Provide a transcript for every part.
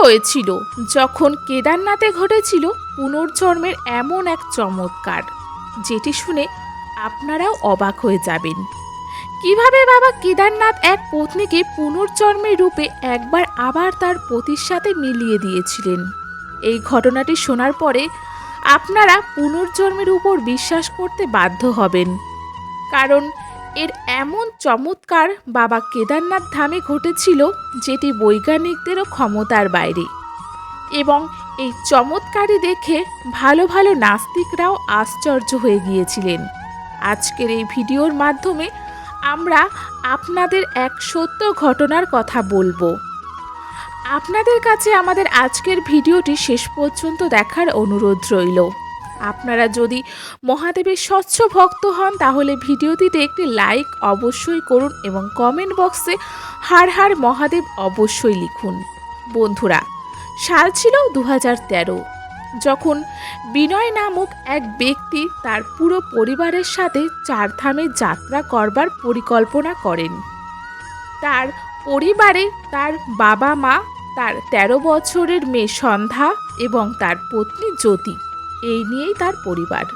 হয়েছিল, যখন কেদারনাথে ঘটেছিল পুনর্জন্মের এমন এক চমৎকার, যেটি শুনে আপনারাও অবাক হয়ে যাবেন। কীভাবে বাবা কেদারনাথ এক পত্নীকে পুনর্জন্মের রূপে একবার আবার তার পতির সাথে মিলিয়ে দিয়েছিলেন? এই ঘটনাটি শোনার পরে আপনারা পুনর্জন্মের উপর বিশ্বাস করতে বাধ্য হবেন। কারণ এর এমন চমৎকার বাবা কেদারনাথ ধামে ঘটেছিল যেটি বৈজ্ঞানিকদেরও ক্ষমতার বাইরে। এবং এই চমৎকারই দেখে ভালো ভালো নাস্তিকরাও আশ্চর্য হয়ে গিয়েছিলেন। আজকের এই ভিডিওর মাধ্যমে আমরা আপনাদের এক সত্য ঘটনার কথা বলব। আপনাদের কাছে আমাদের আজকের ভিডিওটি শেষ পর্যন্ত দেখার অনুরোধ রইল। আপনারা যদি মহাদেবের স্বচ্ছ ভক্ত হন, তাহলে ভিডিওটিতে একটি লাইক অবশ্যই করুন এবং কমেন্ট বক্সে হার হার মহাদেব অবশ্যই লিখুন। বন্ধুরা, সাল ছিল দু হাজার তেরো। যখন বিনয় নামক এক ব্যক্তি তার পুরো পরিবারের সাথে চারধামে যাত্রা করবার পরিকল্পনা করেন। তার পরিবারে তার বাবা মা, তার ১৩ বছরের মেয়ে সন্ধ্যা এবং তার পত্নী জ্যোতি। এই নিয়েই তার পরিবার।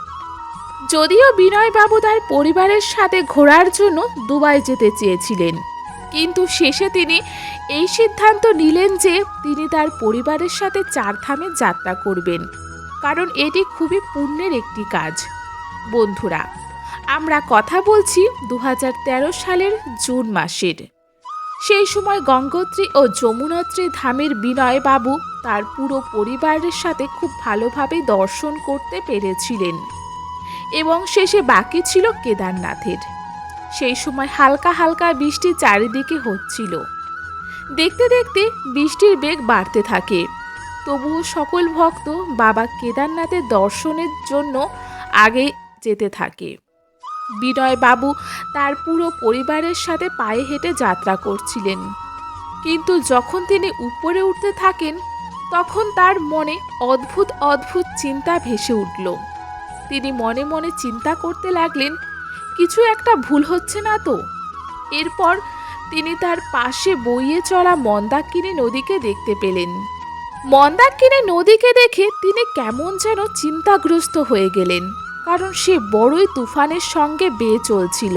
যদিও বিনয়বাবু তার পরিবারের সাথে ঘোরার জন্য দুবাই যেতে চেয়েছিলেন, কিন্তু শেষে তিনি এই সিদ্ধান্ত নিলেন যে তিনি তার পরিবারের সাথে চারধামে যাত্রা করবেন, কারণ এটি খুবই পুণ্যের একটি কাজ। বন্ধুরা, আমরা কথা বলছি দু হাজার তেরো সালের জুন মাসের। সেই সময় গঙ্গোত্রী ও যমুনোত্রী ধামের বিনয় বাবু তার পুরো পরিবারের সাথে খুব ভালোভাবে দর্শন করতে পেরেছিলেন। এবং শেষে বাকি ছিল কেদারনাথের। সেই সময় হালকা হালকা বৃষ্টি চারিদিকে হচ্ছিল। দেখতে দেখতে বৃষ্টির বেগ বাড়তে থাকে। তবুও সকল ভক্ত বাবা কেদারনাথের দর্শনের জন্য আগে যেতে থাকে। বিনয় বাবু তার পুরো পরিবারের সাথে পায়ে হেঁটে যাত্রা করছিলেন। কিন্তু যখন তিনি উপরে উঠতে থাকেন তখন তার মনে অদ্ভুত অদ্ভুত চিন্তা ভেসে উঠল। তিনি মনে মনে চিন্তা করতে লাগলেন, কিছু একটা ভুল হচ্ছে না তো? এরপর তিনি তার পাশে বইয়ে চলা মন্দাকিনী নদীকে দেখতে পেলেন। মন্দাকিনী নদীকে দেখে তিনি কেমন যেন চিন্তাগ্রস্ত হয়ে গেলেন, কারণ সে বড়ই তুফানের সঙ্গে বেয়ে চলছিল।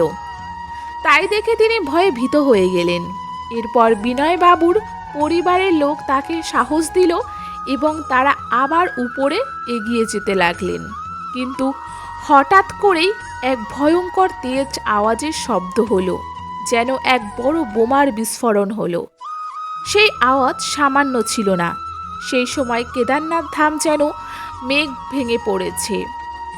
তাই দেখে তিনি ভয়ে ভীত হয়ে গেলেন। এরপর বিনয় বাবুর পরিবারের লোক তাকে সাহস দিল এবং তারা আবার উপরে এগিয়ে যেতে লাগলেন। কিন্তু হঠাৎ করেই এক ভয়ঙ্কর তেজ আওয়াজের শব্দ হলো, যেন এক বড় বোমার বিস্ফোরণ হলো। সেই আওয়াজ সামান্য ছিল না। সেই সময় কেদারনাথ ধাম যেন মেঘ ভেঙে পড়েছে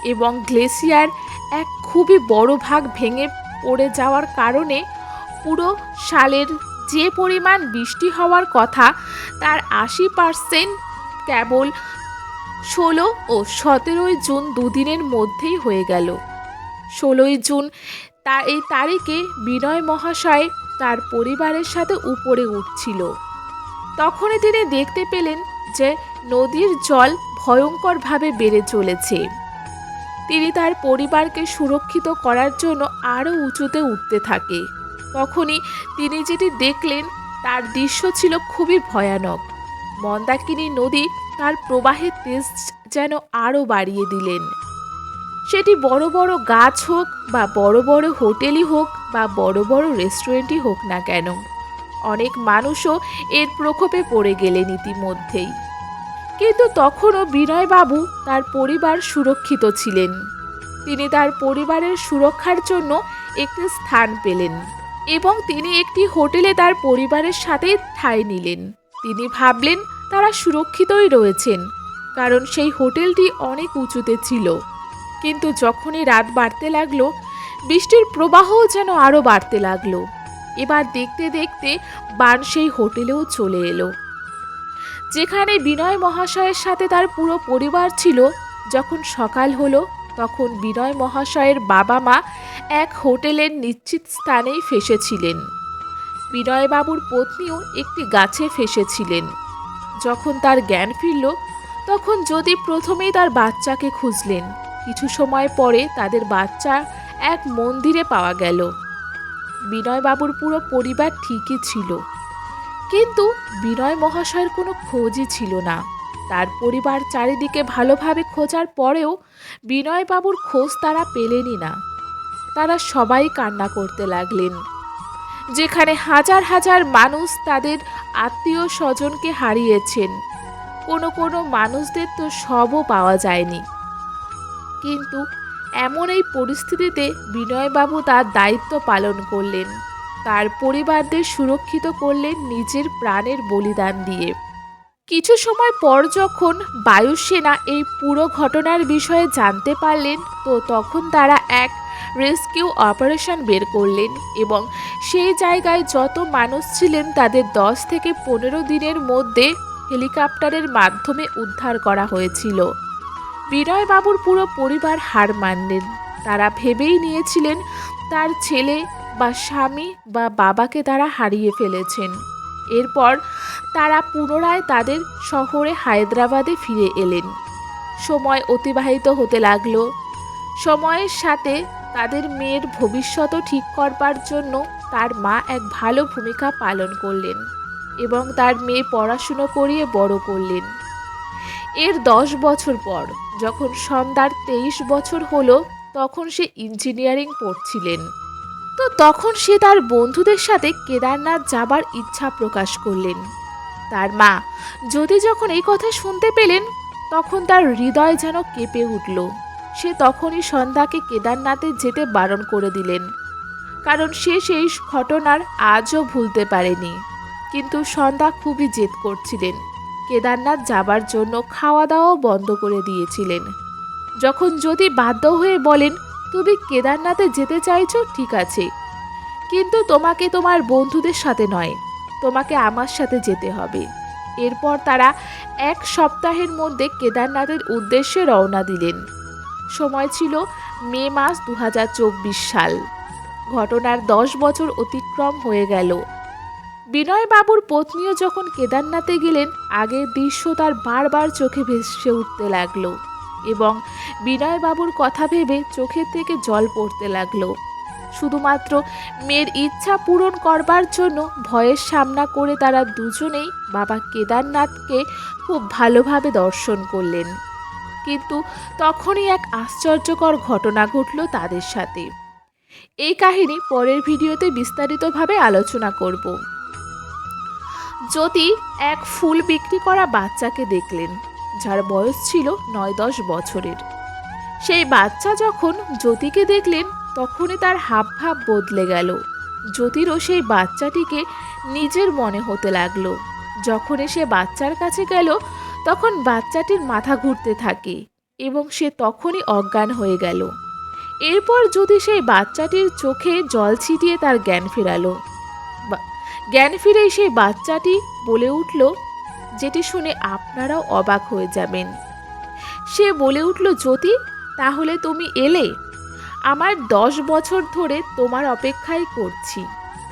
এবং গ্লেসিয়ার এক খুবই বড় ভাগ ভেঙে পড়ে যাওয়ার কারণে পুরো সালের যে পরিমাণ বৃষ্টি হওয়ার কথা, তার আশি পার্সেন্ট কেবল ষোলো ও সতেরোই জুন দুদিনের মধ্যেই হয়ে গেল। ষোলোই জুন তা এই তারিখে বিনয় মহাশয় তার পরিবারের সাথে উপরে উঠছিল। তখনই তিনি দেখতে পেলেন যে নদীর জল ভয়ঙ্করভাবে বেড়ে চলেছে। তিনি তার পরিবারকে সুরক্ষিত করার জন্য আরও উঁচুতে উঠতে থাকে। তখনই তিনি যেটি দেখলেন, তার দৃশ্য ছিল খুবই ভয়ানক। মন্দাকিনী নদী তার প্রবাহের তেজ যেন আরও বাড়িয়ে দিলেন। সেটি বড় বড় গাছ হোক বা বড় বড় হোটেলই হোক বা বড় বড় রেস্টুরেন্টই হোক না কেন, অনেক মানুষও এর প্রকোপে পড়ে গেলেন ইতিমধ্যেই। কিন্তু তখনও বিনয়বাবু তার পরিবার সুরক্ষিত ছিলেন। তিনি তার পরিবারের সুরক্ষার জন্য একটি স্থান পেলেন। এবং তিনি একটি হোটেলে তার পরিবারের সাথে ঠাঁই নিলেন। তিনি ভাবলেন, তারা সুরক্ষিতই রয়েছেন, কারণ সেই হোটেলটি অনেক উঁচুতে ছিল। কিন্তু যখনই রাত বাড়তে লাগল, বৃষ্টির প্রবাহও যেন আরও বাড়তে লাগল। এবার দেখতে দেখতে বান সেই হোটেলেও চলে এলো। যেখানে বিনয় মহাশয়ের সাথে তার পুরো পরিবার ছিল, যখন সকাল হলো তখন বিনয় মহাশয়ের বাবা মা এক হোটেলের নিশ্চিত স্থানেই ফেসেছিলেন। বিনয়বাবুর পত্নীও একটি গাছে ফেসেছিলেন। যখন তার জ্ঞান ফিরল, তখন যদি প্রথমেই তার বাচ্চাকে খুঁজলেন, কিছু সময় পরে তাদের বাচ্চা এক মন্দিরে পাওয়া গেল। বিনয়বাবুর পুরো পরিবার ঠিকই ছিল। কিন্তু বিনয় মহাশয়ের কোনো খোঁজই ছিল না। তার পরিবার চারিদিকে ভালোভাবে খোঁজার পরেও বিনয়বাবুর খোঁজ তারা পেলেনই না। তারা সবাই কান্না করতে লাগলেন। যেখানে হাজার হাজার মানুষ তাদের আত্মীয় স্বজনকে হারিয়েছেন, কোনো কোনো মানুষদের তো সবও পাওয়া যায়নি। কিন্তু এমন এই পরিস্থিতিতে বিনয়বাবু তার দায়িত্ব পালন করলেন। তার পরিবারদের সুরক্ষিত করলেন নিজের প্রাণের বলিদান দিয়ে। কিছু সময় পর যখন বায়ুসেনা এই পুরো ঘটনার বিষয়ে জানতে পারলেন, তো তখন তারা এক রেস্কিউ অপারেশন বের করলেন এবং সেই জায়গায় যত মানুষ ছিলেন তাদের দশ থেকে পনেরো দিনের মধ্যে হেলিকপ্টারের মাধ্যমে উদ্ধার করা হয়েছিল। বিনয়বাবুর পুরো পরিবার হার মানলেন। তারা ভেবেই নিয়েছিলেন তার ছেলে বা স্বামী বা বাবাকে তারা হারিয়ে ফেলেছেন। এরপর তারা পুনরায় তাদের শহরে হায়দ্রাবাদে ফিরে এলেন। সময় অতিবাহিত হতে লাগল। সময়ের সাথে তাদের মেয়ের ভবিষ্যতও ঠিক করবার জন্য তার মা এক ভালো ভূমিকা পালন করলেন এবং তার মেয়ে পড়াশুনো করিয়ে বড় করলেন। এর দশ বছর পর, যখন সন্ধ্যার তেইশ বছর হলো, তখন সে ইঞ্জিনিয়ারিং পড়ছিলেন। তো তখন সে তার বন্ধুদের সাথে কেদারনাথ যাবার ইচ্ছা প্রকাশ করলেন। তার মা। যদি যখন এই কথা শুনতে পেলেন, তখন তার হৃদয় যেন কেঁপে উঠল। সে তখনই সন্ধ্যাকে কেদারনাথে যেতে বারণ করে দিলেন। কারণ সে সেই ঘটনার আজও ভুলতে পারেনি। কিন্তু সন্ধ্যা খুবই জেদ করছিলেন। কেদারনাথ যাবার জন্য খাওয়া দাওয়াও বন্ধ করে দিয়েছিলেন। যখন যদি বাধ্য হয়ে বলেন, তুমি কেদারনাথে যেতে চাইছো, ঠিক আছে। কিন্তু তোমাকে তোমার বন্ধুদের সাথে নয়। তোমাকে আমার সাথে যেতে হবে। এরপর তারা এক সপ্তাহের মধ্যে কেদারনাথের উদ্দেশ্যে রওনা দিলেন। সময় ছিল মে মাস দু হাজার চব্বিশ সাল। ঘটনার দশ বছর অতিক্রম হয়ে গেল। বিনয়বাবুর পত্নীও যখন কেদারনাথে গেলেন, আগের দৃশ্য তার বারবার চোখে ভেসে উঠতে লাগল এবং বিনয়বাবুর কথা ভেবে চোখের থেকে জল পড়তে লাগল। শুধুমাত্র মেয়ের ইচ্ছা পূরণ করবার জন্য ভয়ের সামনা করে তারা দুজনেই বাবা কেদারনাথকে খুব ভালোভাবে দর্শন করলেন। কিন্তু তখনই এক আশ্চর্যকর ঘটনা ঘটল তাদের সাথে। এই কাহিনী পরের ভিডিওতে বিস্তারিতভাবে আলোচনা করব। জ্যোতি এক ফুল বিক্রি করা বাচ্চাকে দেখলেন, যার বয়স ছিল নয় দশ বছরের। সেই বাচ্চা যখন জ্যোতিকে দেখলেন তখনই তার হাব ভাব বদলে গেল। জ্যোতিরও সেই বাচ্চাটিকে নিজের মনে হতে লাগল। যখন সে বাচ্চার কাছে গেল, তখন বাচ্চাটির মাথা ঘুরতে থাকে এবং সে তখনই অজ্ঞান হয়ে গেল। এরপর যদি সেই বাচ্চাটির চোখে জল ছিটিয়ে তার জ্ঞান ফেরালো। জ্ঞান ফিরেই সেই বাচ্চাটি বলে উঠল, যেটি শুনে আপনারাও অবাক হয়ে যাবেন। সে বলে উঠল, জ্যোতি, তাহলে তুমি এলে? আমার দশ বছর ধরে তোমার অপেক্ষাই করছি।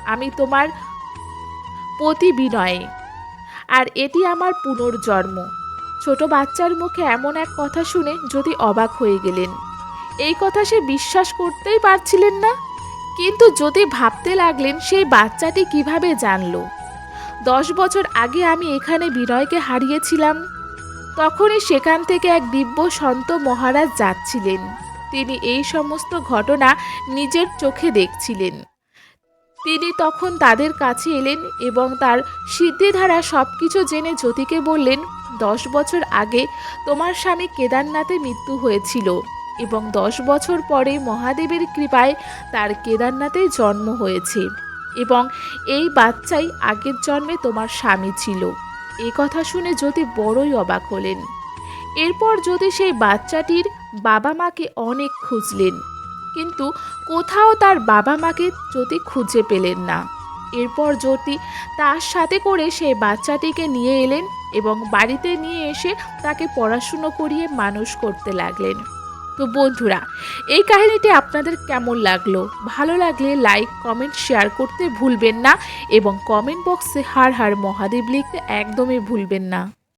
আমি তোমার পতি বিনয়ে আর এটি আমার পুনর্জন্ম। ছোট বাচ্চার মুখে এমন এক কথা শুনে যদি অবাক হয়ে গেলেন। এই কথা সে বিশ্বাস করতেই পারছিলেন না। কিন্তু যদি ভাবতে লাগলেন সেই বাচ্চাটি কীভাবে জানল? দশ বছর আগে আমি এখানে বিনয়কে হারিয়েছিলাম। তখনই সেখান থেকে এক দিব্য সন্ত মহারাজ যাচ্ছিলেন। তিনি এই সমস্ত ঘটনা নিজের চোখে দেখছিলেন। তিনি তখন তাদের কাছে এলেন এবং তার সিদ্ধি ধারা সব কিছু জেনে জ্যোতিকে বললেন, দশ বছর আগে তোমার স্বামী কেদারনাথে মৃত্যু হয়েছিল এবং দশ বছর পরে মহাদেবের কৃপায় তার কেদারনাথে জন্ম হয়েছে এবং এই বাচ্চাই আগের জন্মে তোমার স্বামী ছিল। এই কথা শুনে জ্যোতি বড়ই অবাক হলেন। এরপর যদি সেই বাচ্চাটির বাবা মাকে অনেক খুঁজলেন, কিন্তু কোথাও তার বাবা মাকে জ্যোতি খুঁজে পেলেন না। এরপর জ্যোতি তার সাথে করে সেই বাচ্চাটিকে নিয়ে এলেন এবং বাড়িতে নিয়ে এসে তাকে পড়াশুনো করিয়ে মানুষ করতে লাগলেন। তো বন্ধুরা, এই কাহিনীটি আপনাদের কেমন লাগল? ভালো লাগলে লাইক, কমেন্ট, শেয়ার করতে ভুলবেন না এবং কমেন্ট বক্সে হার হার মহাদেব লিখতে একদমই ভুলবেন না।